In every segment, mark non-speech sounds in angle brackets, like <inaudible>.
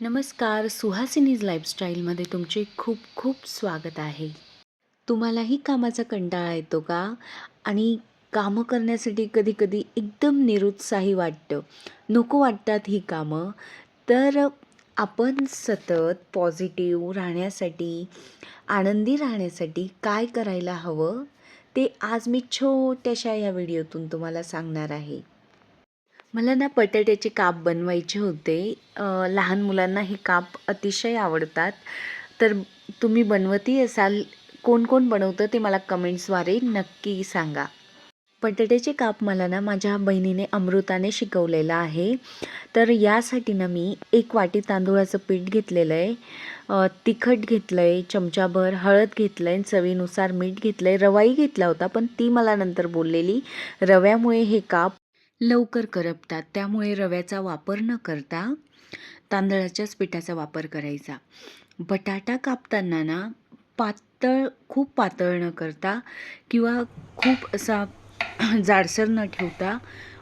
नमस्कार सुहासिनीज लाईफस्टाईलमध्ये तुमचे खूप खूप स्वागत आहे. तुम्हालाही कामाचा कंटाळा येतो का? आणि कामं करण्यासाठी कधीकधी एकदम निरुत्साही वाटतं. नको वाटतात ही कामं. तर आपण सतत पॉझिटिव्ह राहण्यासाठी आनंदी राहण्यासाठी काय करायला हवं? ते आज मी छोट्याशा या व्हिडिओतून तुम्हाला सांगणार आहे. मला ना बटाट्याचे काप बनवायचे होते. लहान मुलांना हे काप अतिशय आवडतात. तर तुम्ही बनवती असाल कोण कोण बनवतं ते मला कमेंट्सद्वारे नक्की सांगा. बटाट्याचे काप मला ना माझ्या बहिणीने अमृताने शिकवलेलं आहे. तर यासाठी ना मी एक वाटी तांदूळाचं पीठ घेतलेलं आहे तिखट घेतलं आहे चमचाभर हळद घेतलं आहे चवीनुसार मीठ घेतलं आहे रवाही घेतला होता पण ती मला नंतर बोललेली रव्यामुळे हे काप लवकर करपतात. त्यामुळे रव्याचा वापर न करता तांदळाच्याच पिठाचा वापर करायचा. बटाटा कापताना ना पातळ खूप पातळ न करता किंवा खूप असा <clears throat> जाडसर न ठेवता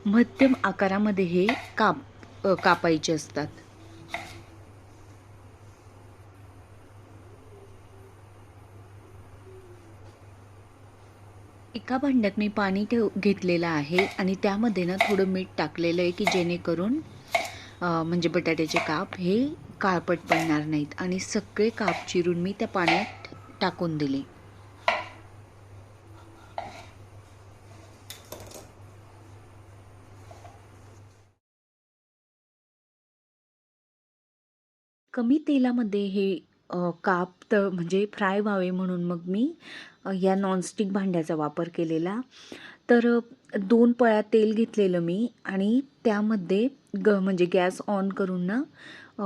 मध्यम आकारामध्ये हे काप कापायचे असतात. एका भांड्यात मी पाणी ठेव घेतलेलं आहे आणि त्यामध्ये ना थोडं मीठ टाकलेलं आहे की जेणेकरून म्हणजे बटाट्याचे काप हे काळपट पडणार नाहीत आणि सगळे काप चिरून मी त्या पाण्यात टाकून दिले. कमी तेलामध्ये हे काप तर म्हणजे फ्राय व्हावे म्हणून मग मी या नॉनस्टिक भांड्याचा वापर केलेला. तर दोन पळ्या तेल घेतलेलं मी आणि त्यामध्ये ग म्हणजे गॅस ऑन करून ना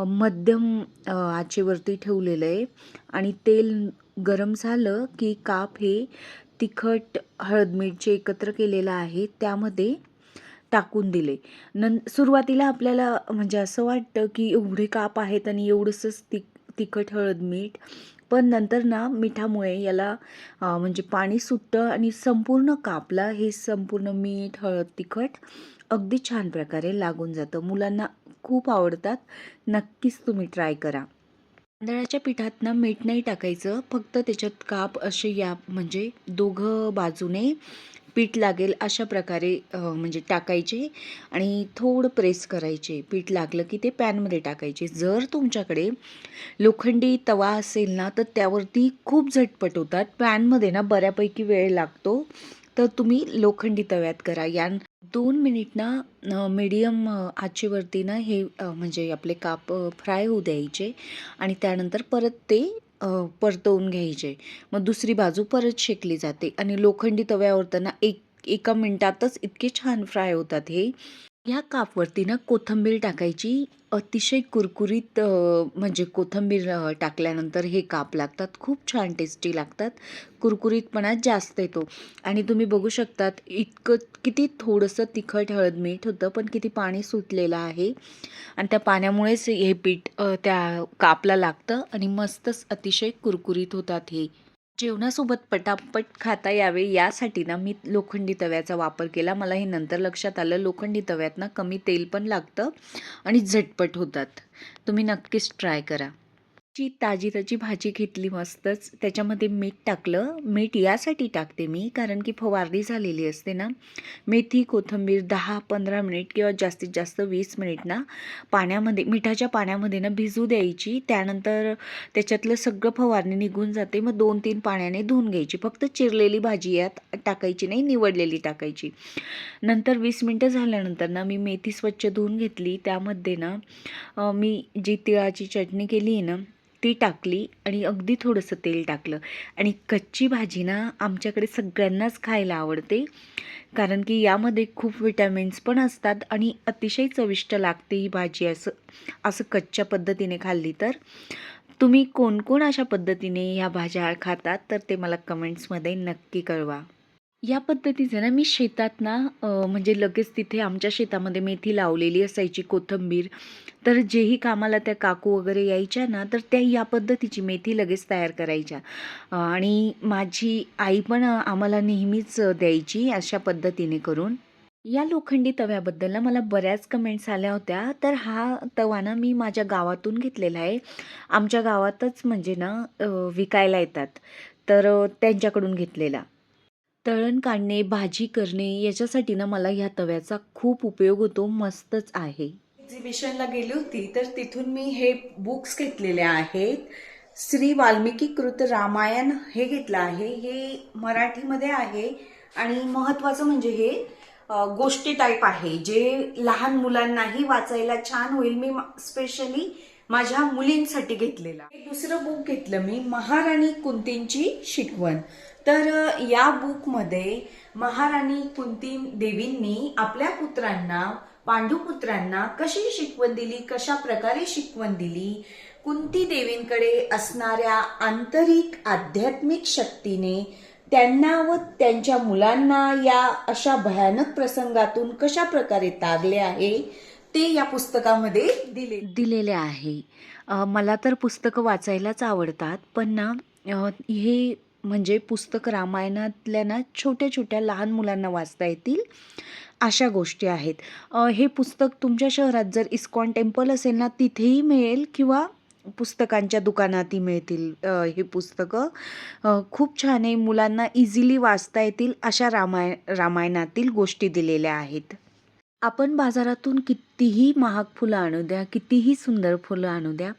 मध्यम आचेवरती ठेवलेलं आहे आणि तेल गरम झालं की काप हे तिखट हळद मिरची एकत्र केलेलं आहे त्यामध्ये टाकून दिले. नं सुरुवातीला आपल्याला म्हणजे असं वाटतं की एवढे काप आहेत आणि एवढंसंच तिक तिखट हळद मीठ. पण नंतर ना मिठामुळे याला म्हणजे पाणी सुटतं आणि संपूर्ण कापला हे संपूर्ण मीठ हळद तिखट अगदी छान प्रकारे लागून जातं. मुलांना खूप आवडतात. नक्कीच तुम्ही ट्राय करा. तांदळाच्या पिठात ना मीठ नाही टाकायचं. फक्त त्याच्यात काप असे या म्हणजे दोघं बाजूने पीठ लागेल अशा प्रकारे म्हणजे टाकायचे आणि थोडं प्रेस करायचे. पीठ लागलं की ते पॅनमध्ये टाकायचे. जर तुमच्याकडे लोखंडी तवा असेल ना तर त्यावरती खूप झटपट होतात. पॅनमध्ये ना बऱ्यापैकी वेळ लागतो. तर तुम्ही लोखंडी तव्यात करा. या दोन मिनिट ना मीडियम आचेवरती ना हे म्हणजे आपले काप फ्राय होऊ द्यायचे आणि त्यानंतर परत ते परतवून घ्यायचे. मग दुसरी बाजू परत शेकली जाते. आणि लोखंडी तव्यावर त्यांना एक एका मिनटातच इतके छान फ्राय होतात हे. ह्या कापवरती ना कोथिंबीर टाकायची. अतिशय कुरकुरीत अ, म्हणजे कोथिंबीर अ, टाकल्यानंतर हे काप लागतात. खूप छान टेस्टी लागतात. कुरकुरीतपणा जास्त येतो. आणि तुम्ही बघू शकतात इतकं किती थोडंसं तिखट हळद मीठ होतं पण किती पाणी सुटलेलं आहे. आणि त्या पाण्यामुळेच हे पीठ अ, त्या कापला लागतं आणि मस्तच अतिशय कुरकुरीत होतात हे. जेवणासोबत पटापट खाता यावे यासाठी ना मी लोखंडी तव्याचा वापर केला. मला हे नंतर लक्षात आलं. लोखंडी तव्यात ना कमी तेल पण लागतं आणि झटपट होतात. तुम्ही नक्कीच ट्राय करा. ची ताजी ताजी भाजी घेतली मस्तच. त्याच्यामध्ये मीठ टाकलं. मीठ यासाठी टाकते मी कारण की फवारणी झालेली असते ना. मेथी कोथिंबीर दहा पंधरा मिनिट किंवा जास्तीत जास्त वीस मिनिट ना पाण्यामध्ये मिठाच्या पाण्यामध्ये ना भिजू द्यायची. त्यानंतर त्याच्यातलं सगळं फवारणी निघून जाते. मग दोन तीन पाण्याने धुवून घ्यायची. फक्त चिरलेली भाजी यात टाकायची नाही निवडलेली टाकायची. नंतर वीस मिनटं झाल्यानंतर ना मी मेथी स्वच्छ धुवून घेतली. त्यामध्ये ना मी जी तिळाची चटणी केली आहे ना ती टाकली आणि अगदी थोडंसं तेल टाकलं. आणि कच्ची भाजी ना आमच्याकडे सगळ्यांनाच खायला आवडते. कारण की यामध्ये खूप विटॅमिन्स पण असतात आणि अतिशय चविष्ट लागते ही भाजी असं असं कच्च्या पद्धतीने खाल्ली तर. तुम्ही कोणकोण अशा पद्धतीने ह्या भाज्या खातात? तर ते मला कमेंट्समध्ये नक्की कळवा. या पद्धतीचं ना मी शेतात ना म्हणजे लगेच तिथे आमच्या शेतामध्ये मेथी लावलेली असायची कोथिंबीर. तर जेही कामाला त्या काकू वगैरे यायच्या ना तर त्या या पद्धतीची मेथी लगेच तयार करायच्या. आणि माझी आई पण आम्हाला नेहमीच द्यायची अशा पद्धतीने करून. या लोखंडी तव्याबद्दल ना मला बऱ्याच कमेंट्स आल्या होत्या. तर हा तवा ना मी माझ्या गावातून घेतलेला आहे. आमच्या गावातच म्हणजे ना विकायला येतात. तर त्यांच्याकडून घेतलेला. तळण काढणे भाजी करणे याच्यासाठी ना मला ह्या तव्याचा खूप उपयोग होतो मस्तच आहे. एक्झिबिशनला गेली होती तर तिथून मी हे बुक्स घेतलेले आहेत. श्री वाल्मिकी कृत रामायण हे घेतलं आहे. हे मराठीमध्ये आहे. आणि महत्वाचं म्हणजे हे गोष्टी टाईप आहे. जे लहान मुलांनाही वाचायला छान होईल. मी स्पेशली माझ्या मुलींसाठी घेतलेला. एक दुसरं बुक घेतलं मी महाराणी कुंतींची शिकवण. तर या बुकमध्ये महाराणी कुंती देवींनी आपल्या पुत्रांना पांडुपुत्रांना कशी शिकवण दिली कशा प्रकारे शिकवण दिली? कुंती देवींकडे असणाऱ्या आंतरिक आध्यात्मिक शक्तीने त्यांना व त्यांच्या मुलांना या अशा भयानक प्रसंगातून कशा प्रकारे तारले आहे ते या पुस्तकामध्ये दिले. दिलेले आहे. मला तर पुस्तकं वाचायलाच आवडतात पण ना हे म्हणजे पुस्तक रामायणातल्या ना छोट्या छोट्या लहान मुलांना वाचता येतील अशा गोष्टी आहेत. हे पुस्तक तुमच्या शहरात जर इस्कॉन टेम्पल असेल ना तिथेही मिळेल किंवा पुस्तकांच्या दुकानातही मिळतील हे पुस्तकं? खूप छान आहे मुलांना इझिली वाचता येतील अशा रामाय रामायणातील गोष्टी दिलेल्या आहेत. आपण बाजारातून कित कितीही महाग फुलं आणू द्या कितीही सुंदर फुलं आणू द्या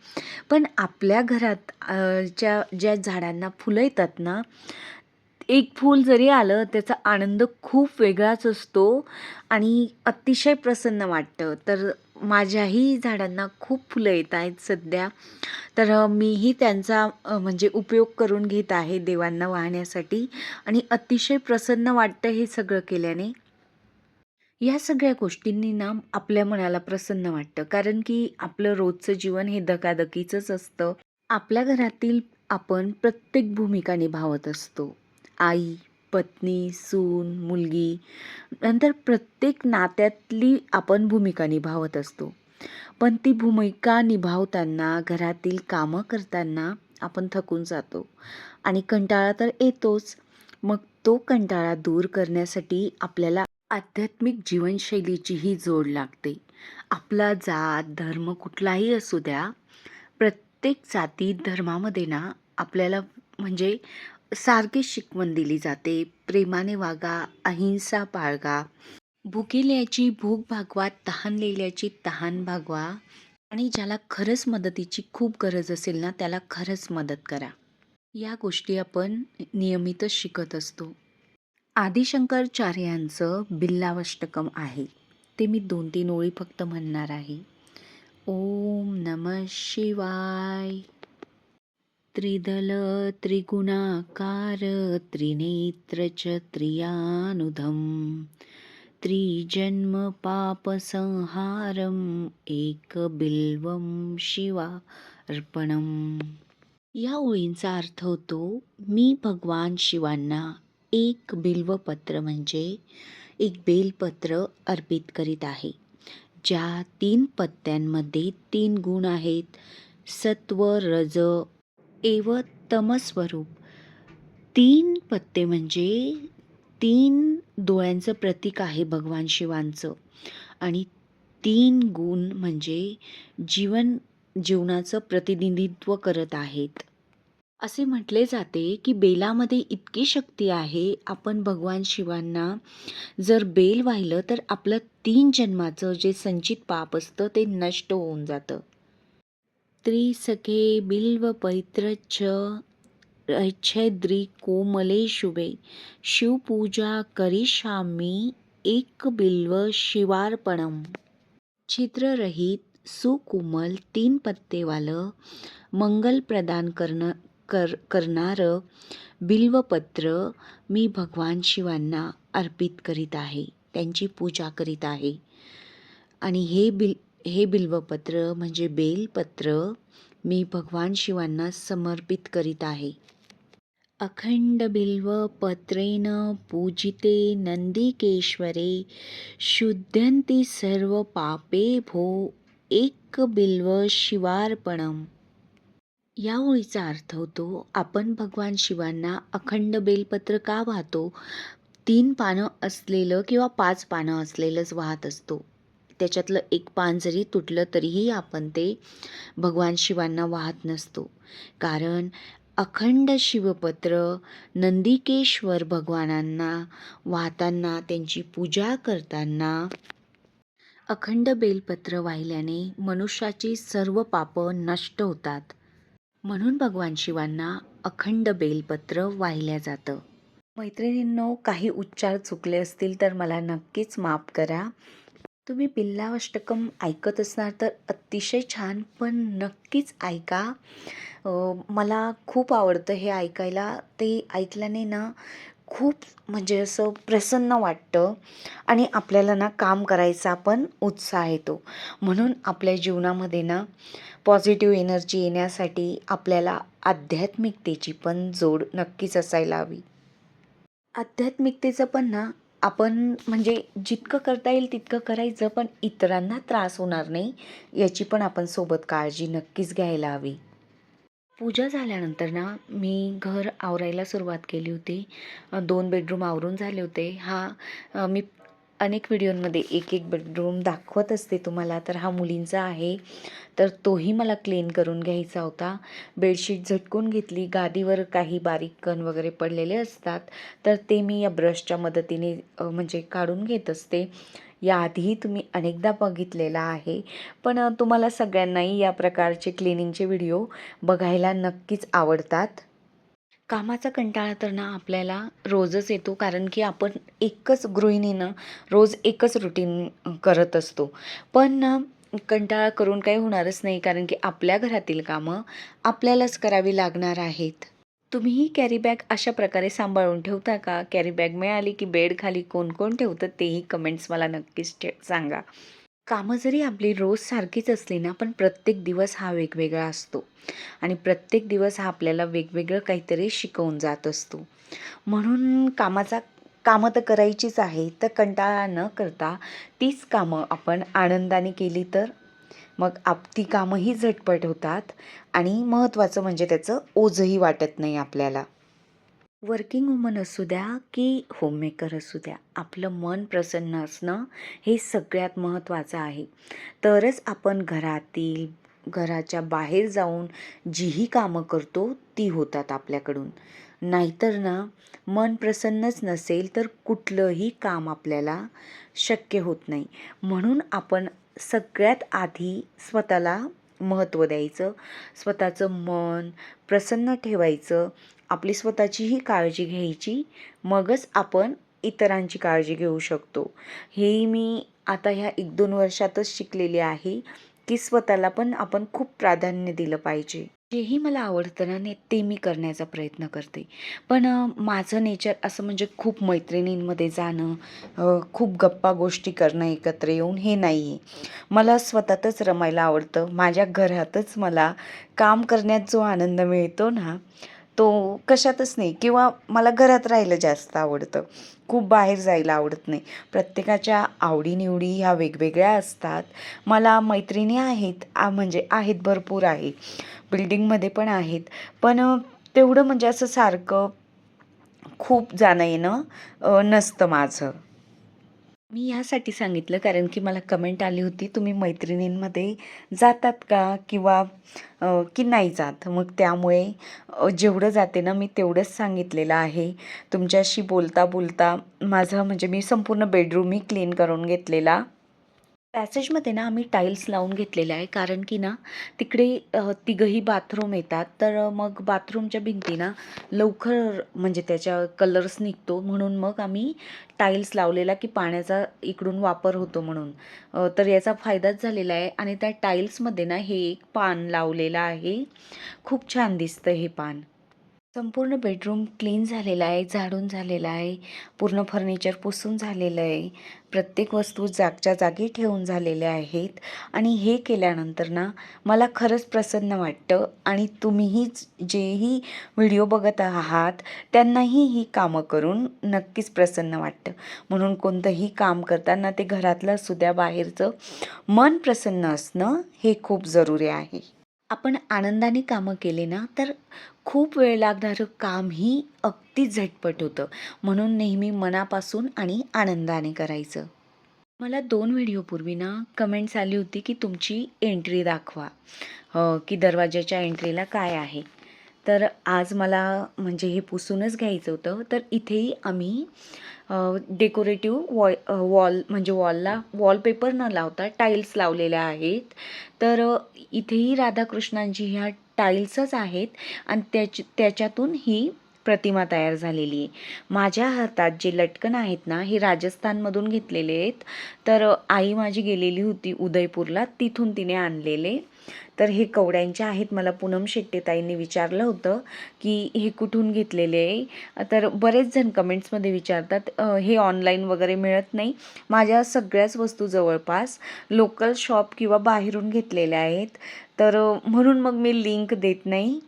पण आपल्या घरात च्या ज्या ज्या झाडांना फुलं येतात ना एक फूल जरी आलं त्याचा आनंद खूप वेगळाच असतो आणि अतिशय प्रसन्न वाटतं. तर माझ्याही झाडांना खूप फुलं येत आहेत सध्या. तर मीही त्यांचा म्हणजे उपयोग करून घेत आहे देवांना वाहण्यासाठी आणि अतिशय प्रसन्न वाटतं हे सगळं केल्याने. या सगळ्या गोष्टींनी ना आपल्या मनाला प्रसन्न वाटतं. कारण की आपलं रोजचं जीवन हे धकाधकीचंच असतं. आपल्या घरातील आपण प्रत्येक भूमिका निभावत असतो. आई पत्नी सून मुलगी नंतर प्रत्येक नात्यातली आपण भूमिका निभावत असतो. पण ती भूमिका निभावताना घरातील कामं करताना आपण थकून जातो. आणि कंटाळा तर येतोच. मग तो कंटाळा दूर करण्यासाठी आपल्याला आध्यात्मिक जीवनशैलीचीही जोड लागते. आपला जात धर्म कुठलाही असू द्या प्रत्येक जाती धर्मामध्ये ना आपल्याला म्हणजे सारखी शिकवण दिली जाते. प्रेमाने वागा अहिंसा बाळगा. भुकेल्याची भूक भागवा तहानलेल्याची तहान भागवा. आणि ज्याला खरंच मदतीची खूप गरज असेल ना त्याला खरंच मदत करा. या गोष्टी आपण नियमितच शिकत असतो. आदिशंकराचार्यांचं बिल्लावष्टकम आहे. ते मी दोन तीन ओळी फक्त म्हणणार आहे. ओम नम शिवाय. त्रिदल त्रिगुणाकार त्रिनेत्र च त्रियानुधम. त्रिजन्म पापसंहारम एक बिल्वम शिवार्पणम. या ओळींचा अर्थ होतो मी भगवान शिवांना एक बिल्वपत्र म्हणजे एक बेलपत्र अर्पित करीत आहे. ज्या तीन पत्त्यांमध्ये तीन गुण आहेत. सत्व रज एव तमस्वरूप. तीन पत्ते म्हणजे तीन डोळ्यांचं प्रतीक आहे भगवान शिवांचं. आणि तीन गुण म्हणजे जीवन जीवनाचं प्रतिनिधित्व करत आहेत. असे म्हटले जाते की बेलामध्ये इतकी शक्ती आहे आपण भगवान शिवांना जर बेल वाहिलं तर आपलं तीन जन्माचं जे संचित पाप असतं ते नष्ट होऊन जातं. त्रिसखे बिल्व पैत्रच्छ छेद्री कोमले शुभे शिवपूजा करिष्यामी एक बिल्व शिवार्पणम। छिद्ररहित सुकुमल तीन पत्तेवालं मंगल प्रदान करणं कर करणारं बिल्वपत्र मी भगवान शिवांना अर्पित करीत आहे त्यांची पूजा करीत आहे. आणि हे बिल हे बिल्वपत्र म्हणजे बेलपत्र मी भगवान शिवांना समर्पित करीत आहे. अखंड बिल्व पत्रेन पूजिते नंदिकेश्वरे शुद्धंती सर्व पापे भो एक बिल्व शिवार्पणम. या ओळीचा अर्थ होतो आपण भगवान शिवांना अखंड बेलपत्र का वाहतो? तीन पानं असलेलं किंवा पाच पानं असलेलंच वाहत असतो. त्याच्यातलं एक पान जरी तुटलं तरीही आपण ते भगवान शिवांना वाहत नसतो. कारण अखंड शिवपत्र नंदिकेश्वर भगवानांना वाहताना त्यांची पूजा करताना अखंड बेलपत्र वाहिल्याने मनुष्याची सर्व पापं नष्ट होतात. म्हणून भगवान शिवांना अखंड बेलपत्र वाहिल्या जातं. मैत्रिणींनो काही उच्चार चुकले असतील तर मला नक्कीच माफ करा. तुम्ही बिल्लावष्टकम ऐकत असणार तर अतिशय छान पण नक्कीच ऐका. मला खूप आवडतं हे ऐकायला. ते ऐकल्याने ना खूप म्हणजे असं प्रसन्न वाटतं आणि आपल्याला ना काम करायचा पण उत्साह येतो. म्हणून आपल्या जीवनामध्ये ना पॉझिटिव्ह एनर्जी येण्यासाठी आपल्याला आध्यात्मिकतेची पण जोड नक्कीच असायला हवी. आध्यात्मिकतेचं पण ना आपण म्हणजे जितकं करता येईल तितकं करायचं पण इतरांना त्रास होणार नाही याची पण आपण सोबत काळजी नक्कीच घ्यायला हवी. पूजा झाल्यानंतर ना मी घर आवरायला सुरुवात केली होती. दोन बेडरूम आवरून झाले होते. हा मी अनेक व्हिडिओंमध्ये एक एक बेडरूम दाखवत असते तुम्हाला. तर हा मुलींचा आहे. तर तोही मला क्लीन करून घ्यायचा होता. बेडशीट झटकून घेतली. गादीवर काही बारीक कण वगैरे पडलेले असतात. तर ते मी या ब्रशच्या मदतीने म्हणजे काढून घेत असते. याआधीही तुम्ही अनेकदा बघितलेला आहे. पण तुम्हाला सगळ्यांनाही या प्रकारचे क्लिनिंगचे व्हिडिओ बघायला नक्कीच आवडतात. कामाचा कंटाळा तर ना आपल्याला रोजच येतो कारण की आपण एकच गृहिणीनं रोज एकच रुटीन करत असतो. पण ना कंटाळा करून काही होणारच नाही कारण की आपल्या घरातील कामं आपल्यालाच करावी लागणार आहेत. तुम्हीही कॅरी बॅग अशा प्रकारे सांभाळून ठेवता का? कॅरी बॅग मिळाली की बेड खाली कोण कोण ठेवतं? तेही कमेंट्स मला नक्कीच ठे सांगा. कामं जरी आपली रोज सारखीच असली ना पण प्रत्येक दिवस हा वेगवेगळा असतो. आणि प्रत्येक दिवस हा आपल्याला वेगवेगळं काहीतरी शिकवून जात असतो. म्हणून कामाचा कामं तर करायचीच आहे तर कंटाळा न करता तीच कामं आपण आनंदाने केली तर? मग आप ती कामंही झटपट होतात आणि महत्त्वाचं म्हणजे त्याचं ओझंही वाटत नाही आपल्याला. वर्किंग वुमन असू द्या की होममेकर असू द्या आपलं मन प्रसन्न असणं हे सगळ्यात महत्त्वाचं आहे. तरच आपण घरातील घराच्या बाहेर जाऊन जीही कामं करतो ती होतात आपल्याकडून. नाहीतर ना मन प्रसन्नच नसेल तर कुठलंही काम आपल्याला शक्य होत नाही. म्हणून आपण सगळ्यात आधी स्वतःला महत्त्व द्यायचं स्वतःचं मन प्रसन्न ठेवायचं आपली स्वतःचीही काळजी घ्यायची मगच आपण इतरांची काळजी घेऊ शकतो. हेही मी आता ह्या एक दोन वर्षातच शिकलेले आहे. की स्वतःला पण आपण खूप प्राधान्य दिलं पाहिजे. जेही मला आवडतं ना ने ते मी करण्याचा प्रयत्न करते. पण माझं नेचर असं म्हणजे खूप मैत्रिणींमध्ये जाणं खूप गप्पा गोष्टी करणं एकत्र येऊन हे नाही आहे मला स्वतःतच रमायला आवडतं. माझ्या घरातच मला काम करण्यात जो आनंद मिळतो ना तो कशातच नाही किंवा मला घरात राहायला जास्त आवडतं. खूप बाहेर जायला आवडत नाही. प्रत्येकाच्या आवडीनिवडी ह्या वेगवेगळ्या असतात. मला मैत्रिणी आहेत आ म्हणजे आहेत भरपूर आहेत. बिल्डिंगमध्ये पण आहेत. पण तेवढं म्हणजे असं सारखं खूप जाणं येणं नसतं माझं. मी ह्यासाठी सांगितलं कारण की मला कमेंट आली होती तुम्ही मैत्रिणींमध्ये जातात का किंवा की नाही जात? मग त्यामुळे जेवढं जाते ना मी तेवढंच सांगितलेलं आहे. तुमच्याशी बोलता बोलता माझं म्हणजे मी संपूर्ण बेडरूमही क्लीन करून घेतलेला. पॅसेजमध्ये ना आम्ही टाईल्स लावून घेतलेल्या आहे. कारण की ना तिकडे तिघंही बाथरूम येतात. तर मग बाथरूमच्या भिंती ना लवकर म्हणजे त्याच्या कलर्स निघतो. म्हणून मग आम्ही टाईल्स लावलेला की पाण्याचा इकडून वापर होतो म्हणून. तर याचा फायदाच झालेला आहे. आणि त्या टाईल्समध्ये ना हे एक पान लावलेलं आहे. खूप छान दिसतं हे पान. संपूर्ण बेडरूम क्लीन झालेला आहे झाडून झालेला आहे पूर्ण फर्निचर पुसून झालेलं आहे. प्रत्येक वस्तू जागच्या जागी ठेवून झालेल्या आहेत. आणि हे केल्यानंतर ना मला खरंच प्रसन्न वाटतं आणि तुम्हीही जेही व्हिडिओ बघत आहात त्यांनाही ही कामं करून नक्कीच प्रसन्न वाटतं. म्हणून कोणतंही काम करताना ते घरातलं असू द्या बाहेरचं मन प्रसन्न असणं हे खूप जरुरी आहे. आपण आनंदाने कामं केले ना तर खूप वेळ लागणारं कामही अगदी झटपट होतं. म्हणून नेहमी मनापासून आणि आनंदाने करायचं. मला दोन व्हिडिओपूर्वी ना कमेंट्स आली होती की तुमची एंट्री दाखवा. की दरवाजाच्या एंट्रीला काय आहे. तर आज मला म्हणजे हे पुसूनच घ्यायचं होतं. तर इथेही आम्ही डेकोरेटिव्ह वॉ वॉल म्हणजे वॉलला वॉलपेपर न लावता टाईल्स लावलेल्या आहेत. तर इथेही राधाकृष्णांची ह्या टाईल्सच आहेत आणि त्याच त्याच्यातून ही प्रतिमा तयार झालेली आहे. माझ्या हातात जे लटकन आहेत ना हे राजस्थानमधून घेतलेले आहेत. तर आई माझी गेलेली होती उदयपूरला. तिथून तिने आणलेले तर हे कवड्यांचे आहेत. मला पूनम शेट्टेताईंनी विचारलं होतं की हे कुठून घेतलेले आहे. तर बरेच जण कमेंट्समध्ये विचारतात हे ऑनलाईन वगैरे मिळत नाही. माझ्या सगळ्याच वस्तू जवळपास लोकल शॉप किंवा बाहेरून घेतलेल्या आहेत. तर म्हणून मग मी लिंक देत नाही.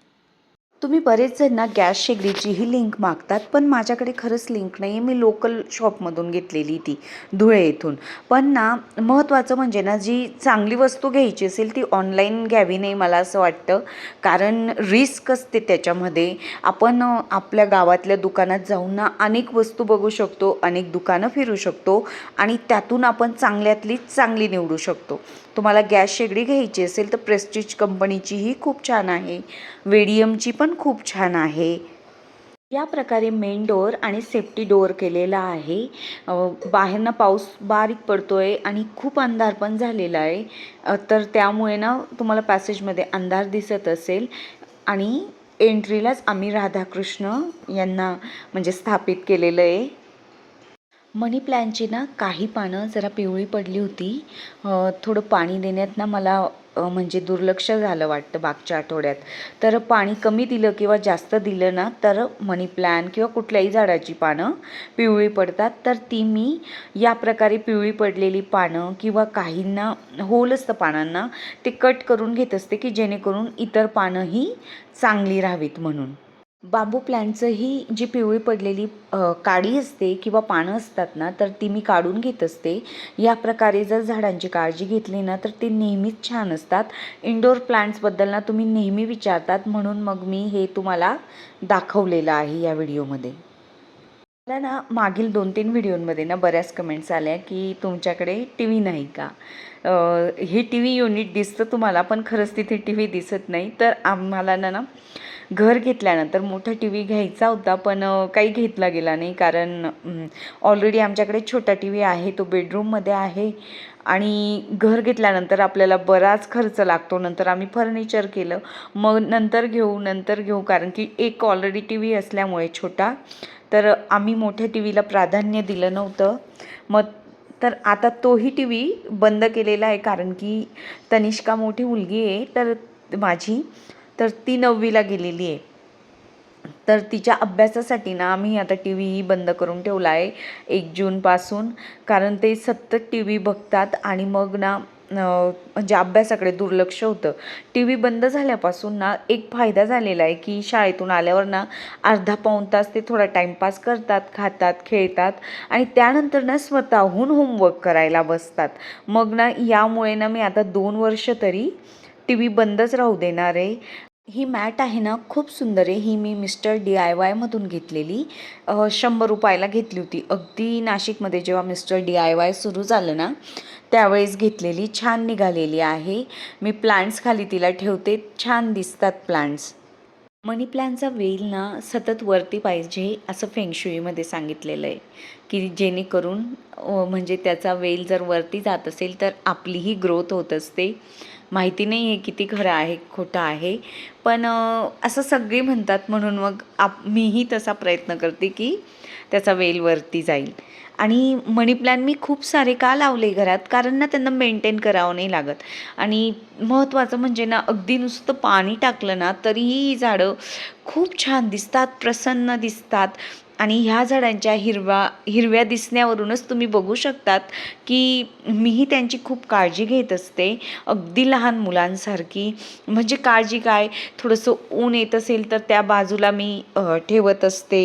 तुम्ही बरेच जण ना गॅस शेगडीचीही लिंक मागतात पण माझ्याकडे खरंच लिंक नाही आहे मी लोकल शॉपमधून घेतलेली ती धुळे येथून. पण ना महत्त्वाचं म्हणजे ना जी चांगली वस्तू घ्यायची असेल ती ऑनलाईन घ्यावी नाही मला असं वाटतं. कारण रिस्क असते त्याच्यामध्ये. आपण आपल्या गावातल्या दुकानात जाऊन ना अनेक वस्तू बघू शकतो अनेक दुकानं फिरू शकतो आणि त्यातून आपण चांगल्यातली चांगली निवडू शकतो. तुम्हाला गॅस शेगडी घ्यायची असेल तर प्रेस्टिज कंपनीचीही खूप छान आहे. वेडियमची पण खूप छान आहे. या प्रकारे मेन डोअर आणि सेफ्टी डोअर केलेला आहे. बाहेरनं पाऊस बारीक पडतो आहे आणि खूप अंधार पण झालेला आहे. तर त्यामुळे ना तुम्हाला पॅसेजमध्ये अंधार दिसत असेल. आणि एंट्रीलाच आम्ही राधाकृष्ण यांना म्हणजे स्थापित केलेलं आहे. मनी प्लॅनची ना काही पानं जरा पिवळी पडली होती. थोडं पाणी देण्यात ना मला म्हणजे दुर्लक्ष झालं वाटतं मागच्या आठवड्यात. तर पाणी कमी दिलं किंवा जास्त दिलं ना तर मनी प्लॅन किंवा कुठल्याही झाडाची पानं पिवळी पडतात. तर ती मी या प्रकारे पिवळी पडलेली पानं किंवा काहींना होल असतं पानांना ते कट करून घेत असते की जेणेकरून इतर पानंही चांगली राहावीत म्हणून. बांबू प्लॅन्टचंही जी पिवळी पडलेली काडी असते किंवा पानं असतात ना तर ती मी काढून घेत असते. या प्रकारे जर झाडांची काळजी घेतली ना तर ते नेहमीच छान असतात. इंडोर प्लांट्सबद्दल ना तुम्ही नेहमी विचारतात म्हणून मग मी हे तुम्हाला दाखवलेलं आहे या व्हिडिओमध्ये. मला ना मागील दोन तीन व्हिडिओमध्ये ना बऱ्याच कमेंट्स आल्या की तुमच्याकडे टी व्ही नाही का? हे टी व्ही युनिट दिसतं तुम्हाला पण खरंच तिथे टी व्ही दिसत नाही. तर आम्हाला ना ना घर घेतल्यानंतर मोठा टी व्ही घ्यायचा होता पण काही घेतला गेला नाही. कारण ऑलरेडी आमच्याकडे छोटा टी व्ही आहे तो बेडरूममध्ये आहे. आणि घर घेतल्यानंतर आपल्याला बराच खर्च लागतो. नंतर आम्ही फर्निचर केलं. मग नंतर घेऊ नंतर घेऊ. कारण की एक ऑलरेडी टी व्ही असल्यामुळे छोटा. तर आम्ही मोठ्या टी व्हीला प्राधान्य दिलं नव्हतं. मग तर आता तोही टी व्ही बंद केलेला आहे. कारण की तनिष्का मोठी मुलगी आहे. तर माझी तर ती नववीला गेलेली आहे. तर तिच्या अभ्यासासाठी ना आम्ही आता टी व्हीही बंद करून ठेवला आहे एक जूनपासून कारण ते सतत टी व्ही बघतात आणि मग ना म्हणजे अभ्यासाकडे दुर्लक्ष होतं. टी व्ही बंद झाल्यापासून ना एक फायदा झालेला आहे की शाळेतून आल्यावर ना अर्धा पाऊण तास ते थोडा टाईमपास करतात खातात खेळतात आणि त्यानंतर ना स्वतःहून होमवर्क करायला बसतात. मग ना यामुळे ना मी आता दोन वर्ष तरी टी व्ही बंदच राहू देणार आहे. ही मॅट आहे ना खूप सुंदर आहे. ही मी मिस्टर डी आय वायमधून घेतलेली. शंभर रुपयाला घेतली होती. अगदी नाशिकमध्ये जेव्हा मिस्टर डी आय वाय सुरू झालं ना त्यावेळेस घेतलेली. छान निघालेली आहे. मी प्लांट्स खाली तिला ठेवते. छान दिसतात प्लांट्स. मनी प्लॅनचा वेल ना सतत वरती पाहिजे असं फेंगशुईमध्ये सांगितलेलं आहे. की जेणेकरून म्हणजे त्याचा वेल जर वरती जात असेल तर आपलीही ग्रोथ होत असते. माहिती नाही आहे किती खरं आहे खोटं आहे. पण असं सगळे म्हणतात म्हणून मग आप मीही तसा प्रयत्न करते की त्याचा वेल वरती जाईल. आणि मनी प्लॅन मी खूप सारे का लावले घरात? कारण ना त्यांना मेंटेन करावं नाही लागत. आणि महत्त्वाचं म्हणजे ना अगदी नुसतं पाणी टाकलं ना तरीही झाडं खूप छान दिसतात प्रसन्न दिसतात. आणि ह्या झाडांच्या हिरवा हिरव्या दिसण्यावरूनच तुम्ही बघू शकतात की मीही त्यांची खूप काळजी घेत असते अगदी लहान मुलांसारखी. म्हणजे काळजी काय? थोडंसं ऊन येत असेल तर त्या बाजूला मी ठेवत असते.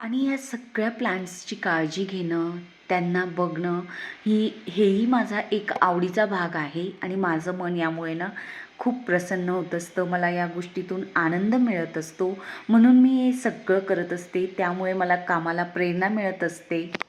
आणि या सगळ्या प्लांट्सची काळजी घेणं त्यांना बघणं ही हेही माझा एक आवडीचा भाग आहे. आणि माझं मन यामुळे ना खूप प्रसन्न होत असतं. मला या गोष्टीतून आनंद मिळत असतो. म्हणून मी हे सगळं करत असते. त्यामुळे मला कामाला प्रेरणा मिळत असते.